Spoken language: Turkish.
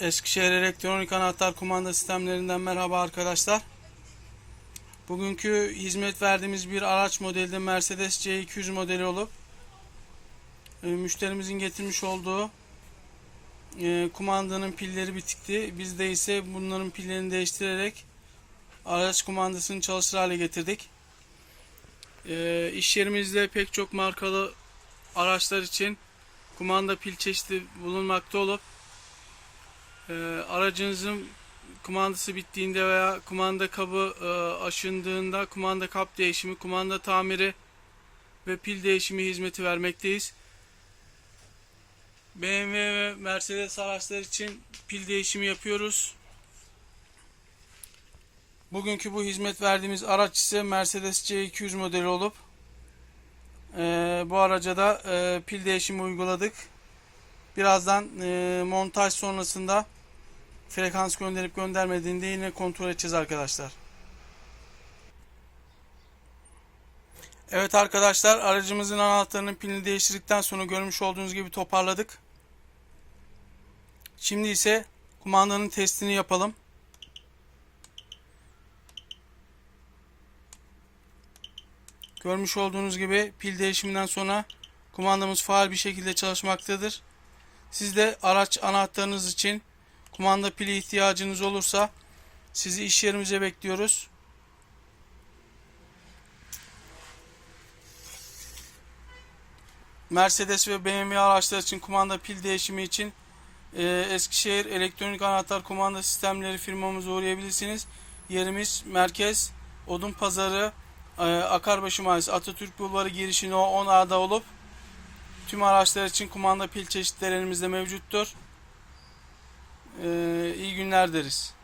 Eskişehir Elektronik Anahtar Kumanda Sistemlerinden merhaba arkadaşlar. Bugünkü hizmet verdiğimiz bir araç modeli de Mercedes C200 modeli olup e, müşterimizin getirmiş olduğu e, kumandanın pilleri bitikti. Biz de ise bunların pillerini değiştirerek araç kumandasını çalışır hale getirdik. E, iş yerimizde pek çok markalı araçlar için kumanda pil çeşidi bulunmakta olup e, aracınızın kumandası bittiğinde veya kumanda kabı e, aşındığında kumanda kap değişimi, kumanda tamiri ve pil değişimi hizmeti vermekteyiz. BMW ve Mercedes araçlar için pil değişimi yapıyoruz. Bugünkü bu hizmet verdiğimiz araç ise Mercedes C200 modeli olup e, bu araca da e, pil değişimi uyguladık. Birazdan e, montaj sonrasında frekans gönderip göndermediğini de yine kontrol edeceğiz arkadaşlar. Evet arkadaşlar aracımızın anahtarının pilini değiştirdikten sonra görmüş olduğunuz gibi toparladık. Şimdi ise kumandanın testini yapalım. Görmüş olduğunuz gibi pil değişiminden sonra kumandamız faal bir şekilde çalışmaktadır. Siz de araç anahtarınız için kumanda pili ihtiyacınız olursa sizi iş yerimize bekliyoruz. Mercedes ve BMW araçlar için kumanda pil değişimi için e, Eskişehir Elektronik Anahtar Kumanda Sistemleri firmamıza uğrayabilirsiniz. Yerimiz Merkez Odun Pazarı e, Akarbaşı Mahallesi Atatürk Bulvarı girişine 10A'da olup tüm araçlar için kumanda pil çeşitleri elimizde mevcuttur. Ee, iyi günler deriz.